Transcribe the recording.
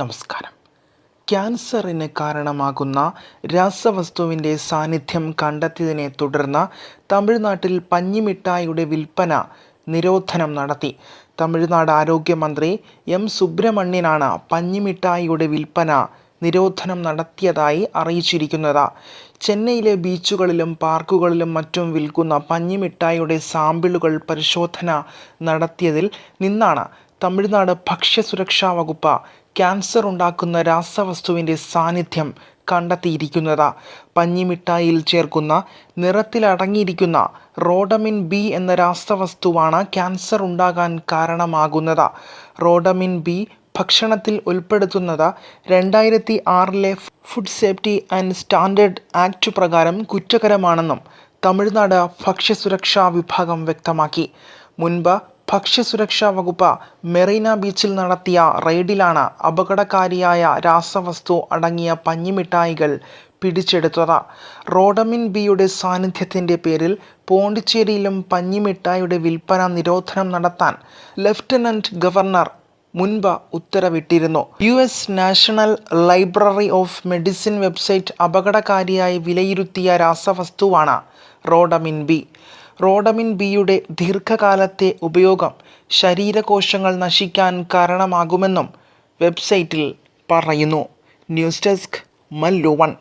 നമസ്കാരം. ക്യാൻസറിന് കാരണമാകുന്ന രാസവസ്തുവിന്റെ സാന്നിധ്യം കണ്ടെത്തിയതിനെ തുടർന്ന് തമിഴ്നാട്ടിൽ പഞ്ഞിമിഠായിയുടെ വിൽപ്പന നിരോധനം നടത്തി. തമിഴ്നാട് ആരോഗ്യമന്ത്രി എം സുബ്രഹ്മണ്യനാണ് പഞ്ഞിമിഠായിയുടെ വിൽപ്പന നിരോധനം നടത്തിയതായി അറിയിച്ചിരിക്കുന്നത്. ചെന്നൈയിലെ ബീച്ചുകളിലും പാർക്കുകളിലും മറ്റും വിൽക്കുന്ന പഞ്ഞിമിഠായിയുടെ സാമ്പിളുകൾ പരിശോധന നടത്തിയതിൽ നിന്നാണ് തമിഴ്നാട് ഭക്ഷ്യസുരക്ഷാ വകുപ്പ് ക്യാൻസർ ഉണ്ടാക്കുന്ന രാസവസ്തുവിന്റെ സാന്നിധ്യം കണ്ടെത്തിയിരിക്കുന്നത്. പഞ്ഞിമിഠായിൽ ചേർക്കുന്ന നിറത്തിലടങ്ങിയിരിക്കുന്ന റോഡമിൻ ബി എന്ന രാസവസ്തുവാണ് ക്യാൻസർ ഉണ്ടാകാൻ കാരണമാകുന്നത്. റോഡമിൻ ബി ഭക്ഷണത്തിൽ ഉൾപ്പെടുത്തുന്നത് രണ്ടായിരത്തി ആറിലെ food safety and standard act പ്രകാരം കുറ്റകരമാണെന്നും തമിഴ്നാട് ഭക്ഷ്യസുരക്ഷാ വിഭാഗം വ്യക്തമാക്കി. മുൻപ് ഭക്ഷ്യസുരക്ഷാ വകുപ്പ് മെറീന ബീച്ചിൽ നടത്തിയ റെയ്ഡിലാണ് അപകടകാരിയായ രാസവസ്തു അടങ്ങിയ പഞ്ഞിമിഠായികൾ പിടിച്ചെടുത്തത്. റോഡമിൻ ബിയുടെ സാന്നിധ്യത്തിന്റെ പേരിൽ പോണ്ടിച്ചേരിയിലും പഞ്ഞിമിഠായിയുടെ വിൽപ്പന നിരോധനം നടത്താൻ ലഫ്റ്റനന്റ് ഗവർണർ മുൻപ് ഉത്തരവിട്ടിരുന്നു. U S national library of medicine website അപകടകാരിയായി വിലയിരുത്തിയ രാസവസ്തുവാണ് റോഡമിൻ ബി. റോഡമിൻ ബിയുടെ ദീർഘകാലത്തെ ഉപയോഗം ശരീരകോശങ്ങൾ നശിക്കാൻ കാരണമാകുമെന്നും വെബ്സൈറ്റിൽ പറയുന്നു. News desk Mallu one.